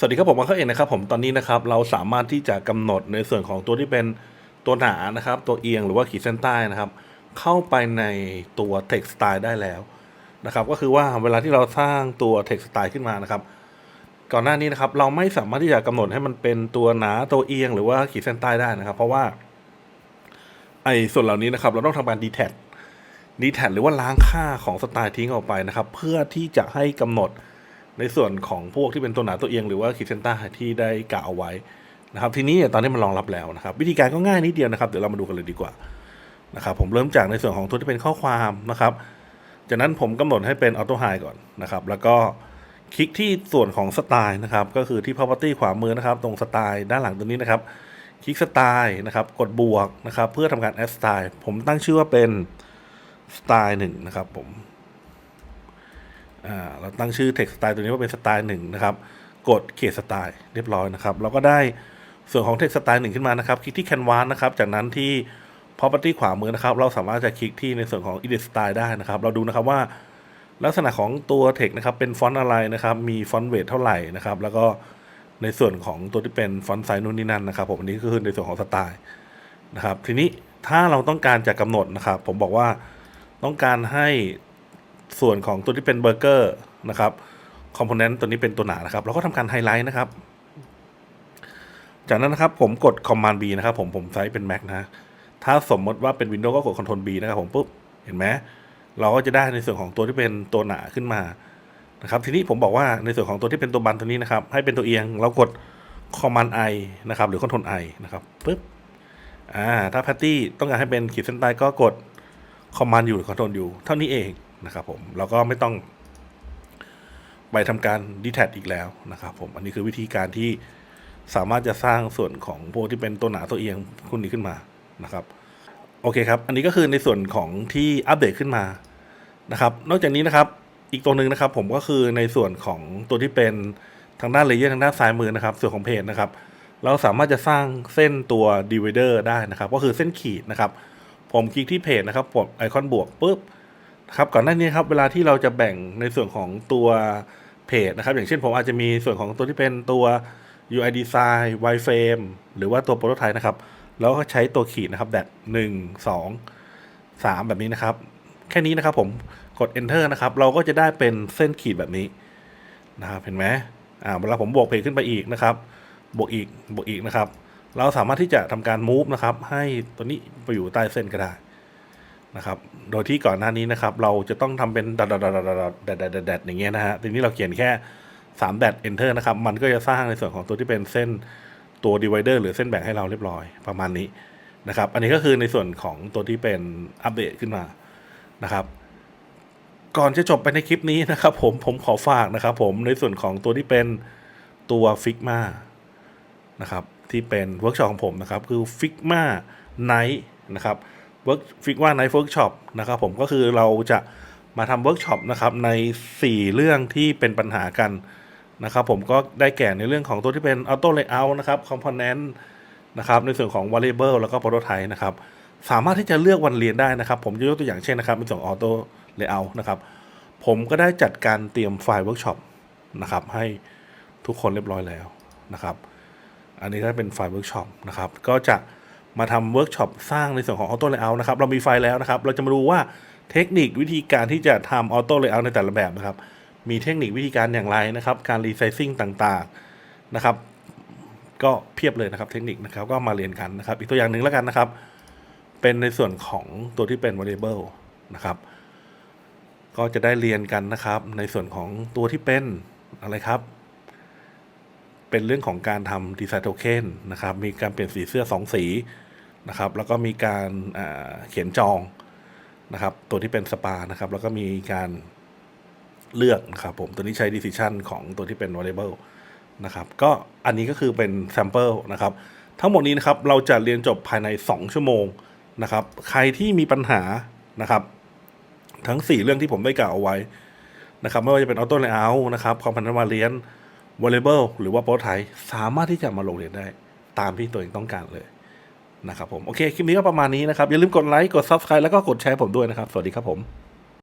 สวัสดีครับผมมาเข้าเองนะครับผมตอนนี้นะครับเราสามารถที่จะกำหนดในส่วนของตัวที่เป็นตัวหนานะครับ ตัวเอียงหรือว่าขีดเส้นใต้นะครับ เข้าไปในตัว text style ได้แล้วนะครับ ก็คือว่าเวลาที่เราสร้างตัว text style ขึ้นมานะครับ ก่อนหน้านี้นะครับ เราไม่สามารถที่จะกำหนดให้มันเป็นตัวหนาตัวเอียงหรือว่าขีดเส้นใต้ได้นะครับ เพราะว่าไอ้ส่วนเหล่านี้นะครับ เราต้องทำการ detach detach หรือว่าล้างค่าของสไตล์ทิ้งออกไปนะครับ เพื่อที่จะให้กำหนด ในส่วนของพวกที่เป็นตัวหนาตัวเอียงหรือว่าขีดเส้นต้ที่ได้กล่าวเอาไว้นะครับทีนี้ตอนนี้มันรองรับแล้วนะครับ วิธีการก็ง่ายนิดเดียวนะครับเดี๋ยวเรามาดูกันเลยดีกว่านะครับผมเริ่มจากในส่วนของตัวที่เป็นข้อความนะครับ จากนั้นผมกำหนดให้เป็นออโต้ไฮก่อนนะครับ แล้วก็คลิกที่ส่วนของสไตล์นะครับ ก็คือที่ property ขวามือนะครับ ตรงสไตล์ด้านหลังตรงนี้นะครับ คลิกสไตล์นะครับ กดบวกนะครับ เพื่อทำการ add style ผมตั้งชื่อว่าเป็นสไตล์หนึ่งนะครับผม อ่าเราตั้งชื่อ text style ตัวนี้ว่าเป็นสไตล์หนึ่งนะครับ กดเขียนสไตล์เรียบร้อยนะครับ เราก็ได้ส่วนของ text style หนึ่งขึ้นมานะครับ คลิกที่ canvas นะครับ จากนั้นที่ property ขวามือนะครับ เราสามารถจะคลิกที่ในส่วนของ edit style ได้นะครับ เราดูนะครับว่าลักษณะของตัว text นะครับ เป็นฟอนต์อะไรนะครับ มีฟอนต์เวทเท่าไหร่นะครับ แล้วก็ในส่วนของตัวที่เป็นฟอนต์ไซส์นู่นนี่นั่นนะครับ ผมอันนี้ก็คือในส่วนของสไตล์นะครับ ทีนี้ถ้าเราต้องการจะกำหนดนะครับ ผมบอกว่าต้องการให้ ส่วนของตัวที่เป็นเบอร์เกอร์นะครับคอมโพเนนต์ตัวนี้เป็นตัวหนานะครับเราก็ทำการไฮไลท์นะครับ จากนั้นนะครับผมกด Command B นะครับ ผมผมใช้เป็น Mac นะถ้าสมมติว่าเป็น Windows ก็กด Ctrl B นะครับผมปุ๊บเห็นไหมเราก็จะได้ในส่วนของตัวที่เป็นตัวหนาขึ้นมานะครับ ทีนี้ผมบอกว่าในส่วนของตัวที่เป็นตัวบันตัวนี้นะครับ ให้เป็นตัวเอียงเรากด Command I นะครับ หรือ Ctrl I นะครับปุ๊บอ่าถ้า Patty ต้องการให้เป็นขีดเส้นใต้ก็กด Command U หรือ Ctrl U เท่านี้เอง นะครับผมเราก็ไม่ต้องไปทำการ detach อีกแล้วนะครับผมอันนี้คือวิธีการที่สามารถจะสร้างส่วนของพวกที่เป็นตัวหนาตัวเอียงคุณนี้ขึ้นมานะครับโอเคครับ อันนี้ก็คือในส่วนของที่อัปเดตขึ้นมานะครับ นอกจากนี้นะครับ อีกตัวหนึ่งนะครับ ผมก็คือในส่วนของตัวที่เป็นทางด้านเลเยอร์ทางด้านซ้ายมือนะครับ ส่วนของเพจนะครับ เราสามารถจะสร้างเส้นตัว divider ได้นะครับ ก็คือเส้นขีดนะครับ ผมคลิกที่เพจนะครับกดไอคอนบวกปุ๊บ ครับก่อนหน้านี้ครับเวลาที่เราจะแบ่งในส่วนของตัวเพจนะครับ อย่างเช่นผมอาจจะมีส่วนของตัวที่เป็นตัว UI design wireframe หรือว่าตัว prototype นะครับ แล้วก็ใช้ตัวขีดนะครับแบบหนึ่งสองสามแบบนี้นะครับ แค่นี้นะครับผมกด enter นะครับ เราก็จะได้เป็นเส้นขีดแบบนี้นะครับเห็นไหมอ่าเวลาผมบวกเพจขึ้นไปอีกนะครับ บวกอีกบวกอีกนะครับ เราสามารถที่จะทำการ move นะครับ ให้ตัวนี้ไปอยู่ใต้เส้นก็ได้ นะครับ โดยที่ก่อนหน้านี้นะครับ เราจะต้องทำเป็นดัดดัดดัดดัดดัดดัดอย่างเงี้ยนะฮะทีนี้เราเขียนแค่3แดด enter นะครับ มันก็จะสร้างในส่วนของตัวที่เป็นเส้นตัว divider หรือเส้นแบ่งให้เราเรียบร้อยประมาณนี้นะครับ อันนี้ก็คือในส่วนของตัวที่เป็นอัปเดตขึ้นมานะครับ ก่อนจะจบไปในคลิปนี้นะครับ ผมผมขอฝากนะครับ ผมในส่วนของตัวที่เป็นตัว Figma นะครับที่เป็นเวิร์กช็อปของผมนะครับ คือ Figma Night นะครับ เวิร์ก Figma Night Workshop นะครับผมก็คือเราจะมาทำเวิร์กช็อปนะครับใน 4 เรื่องที่เป็นปัญหากันนะครับผมก็ได้แก่ในเรื่องของตัวที่เป็นอ Auto Layout นะครับ Component นะครับในส่วนของ Variable แล้วก็ Prototype นะครับสามารถที่จะเลือกวันเรียนได้นะครับ ผมจะยกตัวอย่างเช่นนะครับในส่วนของ Auto Layout นะครับผมก็ได้จัดการเตรียมไฟล์เวิร์กช็อปนะครับให้ทุกคนเรียบร้อยแล้วนะครับ อันนี้ก็เป็นไฟล์เวิร์กช็อปนะครับก็จะ มาทำเวิร์กช็อปสร้างในส่วนของ Auto Layout นะครับ เรามีไฟล์แล้วนะครับ เราจะมาดูว่าเทคนิควิธีการที่จะทำ Auto Layout ในแต่ละแบบนะครับ มีเทคนิควิธีการอย่างไรนะครับ การรีไซซิ่งต่างๆนะครับ ก็เพียบเลยนะครับเทคนิคนะครับ ก็มาเรียนกันนะครับ อีกตัวอย่างหนึ่งแล้วกันนะครับ เป็นในส่วนของตัวที่เป็น variable นะครับ ก็จะได้เรียนกันนะครับ ในส่วนของตัวที่เป็นอะไรครับ เป็นเรื่องของการทำดีไซน์โทเค็นนะครับ มีการเปลี่ยนสีเสื้อ 2 สีนะครับ แล้วก็มีการเขียนจองนะครับ ตัวที่เป็นสปานะครับ แล้วก็มีการเลือกนะครับผม ตัวนี้ใช้ decision ของตัวที่เป็น variable นะครับ ก็อันนี้ก็คือเป็น sample นะครับ ทั้งหมดนี้นะครับ เราจะเรียนจบภายใน 2 ชั่วโมงนะครับ ใครที่มีปัญหานะครับ ทั้ง 4 เรื่องที่ผมได้กล่าวเอาไว้นะครับ ไม่ว่าจะเป็น auto layout นะครับ component variant variable หรือว่า prototype สามารถที่จะมาลงเรียนได้ตามที่ตัวเองต้องการเลยนะครับผม โอเค คลิปนี้ก็ประมาณนี้นะครับ อย่าลืมกดไลค์ กด subscribe แล้วก็กดแชร์ผมด้วยนะครับ สวัสดีครับผม